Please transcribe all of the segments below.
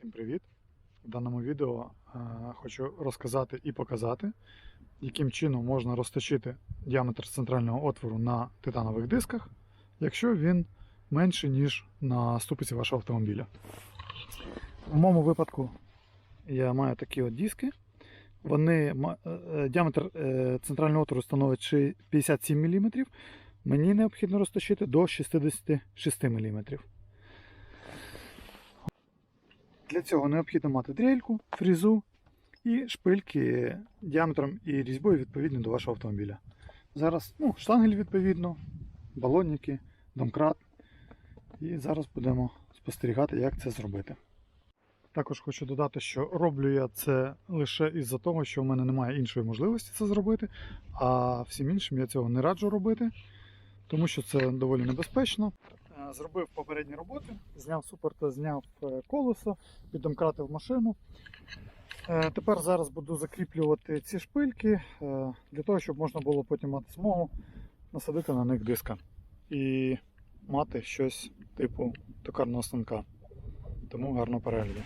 Всім привіт! В даному відео е, хочу розказати і показати, яким чином можна розточити діаметр центрального отвору на титанових дисках, якщо він менший, ніж на ступиці вашого автомобіля. В моєму випадку я маю такі от диски. Вони, е, е, діаметр е, центрального отвору становить 57 мм. Мені необхідно розточити до 66 мм. Для цього необхідно мати дрельку, фрезу і шпильки діаметром і різьбою відповідні до вашого автомобіля. Зараз ну, штангель відповідно, балонники, домкрат. І зараз будемо спостерігати, як це зробити. Також хочу додати, що роблю я це лише із-за того, що в мене немає іншої можливості це зробити, а всім іншим я цього не раджу робити, тому що це доволі небезпечно. Зробив попередні роботи, зняв супорта, зняв е, колесо, піддомкратив машину. Е, Тепер зараз буду закріплювати ці шпильки е, для того, щоб можна було потім мати змогу насадити на них диска і мати щось типу токарного станка. Тому гарного перегляду.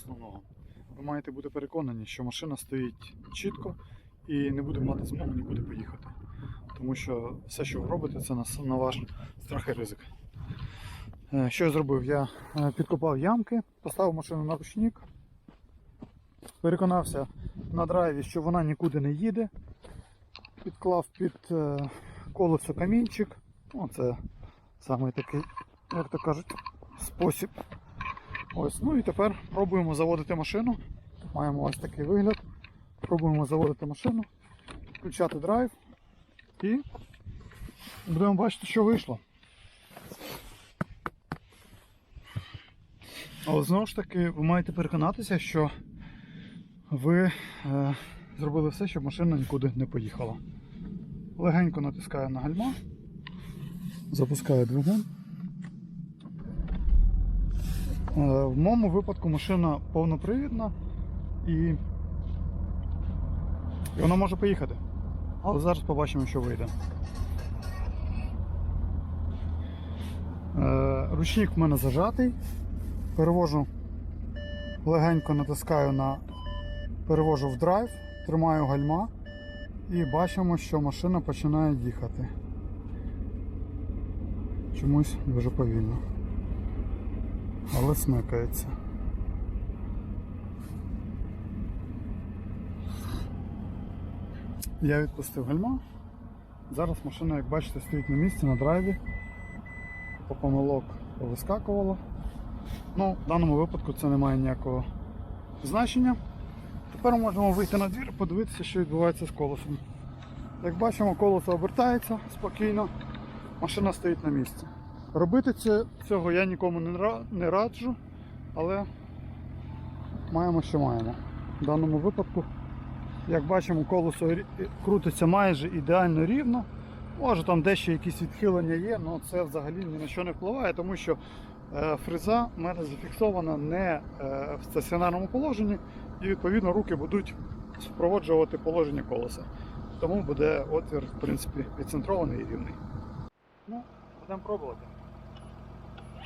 Основного. Ви маєте бути переконані, що машина стоїть чітко і не буде мати змогу нікуди поїхати. Тому що все, що ви робите, це на, ваш страх і ризик. Е, Що я зробив? Я е, підкопав ямки, поставив машину на ручник, переконався на драйві, що вона нікуди не їде. Підклав під е, колесо камінчик. Оце саме такий, як то кажуть, спосіб. Ось, ну і тепер пробуємо заводити машину. Маємо ось такий вигляд. Пробуємо заводити машину, включати драйв і будемо бачити, що вийшло. Але знову ж таки, ви маєте переконатися, що ви е, зробили все, щоб машина нікуди не поїхала. Легенько натискаю на гальма, запускаю двигун. Е, В моєму випадку машина повнопривідна і, і вона може поїхати. Але зараз побачимо, що вийде. Е, Ручник в мене зажатий. Перевожу, легенько натискаю на перевожу в драйв, тримаю гальма і бачимо, що машина починає їхати. Чомусь дуже повільно але смикається. Я відпустив гальма. Зараз машина, як бачите, стоїть на місці на драйві. По помилок повискакувала. Ну, в даному випадку це не має ніякого значення. Тепер можемо вийти на двір і подивитися, що відбувається з колесом. Як бачимо, колесо обертається спокійно, машина стоїть на місці. Робити це, цього я нікому не, раджу, але маємо, що маємо. В даному випадку, як бачимо, колесо крутиться майже ідеально рівно. Може там дещо якісь відхилення є, але це взагалі ні на що не впливає, тому що е, фреза в мене зафіксована не е, в стаціонарному положенні, і відповідно руки будуть супроводжувати положення колеса. Тому буде отвір, в принципі, відцентрований і рівний. Ну, будемо пробувати.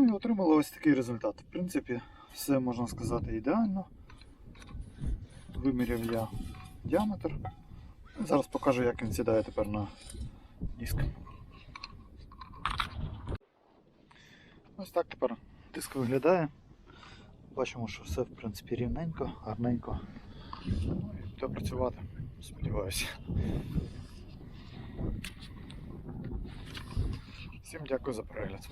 ну і отримали ось такий результат. В принципі, все можна сказати ідеально. Виміряв я діаметр. Зараз покажу, як він сідає тепер на диск. Ось так тепер диск виглядає. Бачимо, що все в принципі рівненько, гарненько. Ну і буде працювати, сподіваюся. Всім дякую за перегляд.